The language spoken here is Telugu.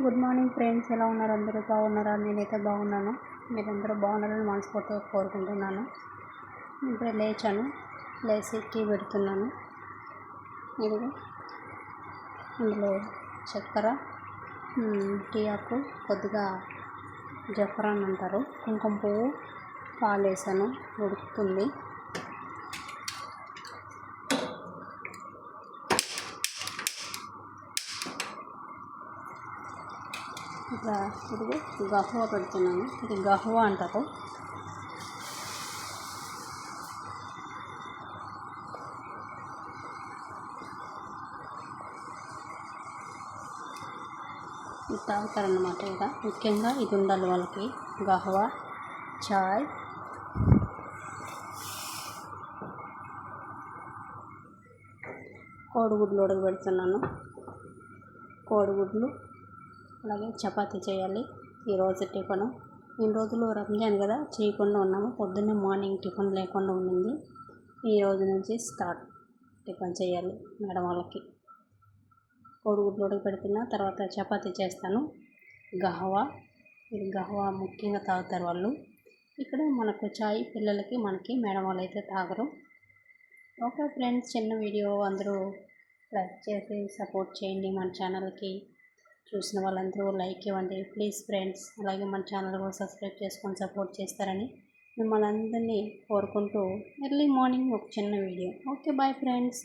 గుడ్ మార్నింగ్ ఫ్రెండ్స్ ఎలా ఉన్నారు? అందరూ బాగున్నారా? నేనైతే బాగున్నాను. మీరందరూ బాగున్నారని మనస్ఫూర్తిగా కోరుకుంటున్నాను. ఇప్పుడే లేచాను. లేచి టీ పెడుతున్నాను. ఇదిగో ఇందులో చక్కెర టీ ఆకు కొద్దిగా జఫరాన్ అంటారు. కుంకుమ పువ్వు పాలు వేసాను ఉడుకుతుంది. ఇట్లా ఇదిగో గహ్వా పెడుతున్నాను. ఇది గహ్వా అంటారు. తాగుతారనమాట ఇక. ముఖ్యంగా ఇది ఉండాలి వాళ్ళకి. గహ్వా చాయ్. కోడిగుడ్లు ఉడకబెడుతున్నాను. కోడిగుడ్లు. అలాగే చపాతీ చేయాలి. ఈరోజు టిఫను. ఇన్ని రోజులు రంజాన్ కదా చేయకుండా ఉన్నాము. పొద్దున్నే మార్నింగ్ టిఫిన్ లేకుండా ఉండింది. ఈ రోజు నుంచి స్టార్ట్ టిఫిన్ చేయాలి మేడం వాళ్ళకి. కోడిగుడ్లు ఉడకబెడుతున్నా తర్వాత చపాతీ చేస్తాను. గహవా. ఇది గహవా ముఖ్యంగా తాగుతారు వాళ్ళు. ఇక్కడ మనకు చాయ్ పిల్లలకి మనకి మేడం వాళ్ళు అయితే తాగరు. ఓకే ఫ్రెండ్స్ చిన్న వీడియో అందరూ లైక్ చేసి సపోర్ట్ చేయండి మన ఛానల్కి. చూసిన వాళ్ళందరూ లైక్ ఇవ్వండి. ప్లీజ్ ఫ్రెండ్స్ అలాగే మన ఛానల్ కూడా సబ్స్క్రైబ్ చేసుకొని సపోర్ట్ చేస్తారని మిమ్మల్ని అందరినీ కోరుకుంటూ ఎర్లీ మార్నింగ్ ఒక చిన్న వీడియో. Okay bye friends.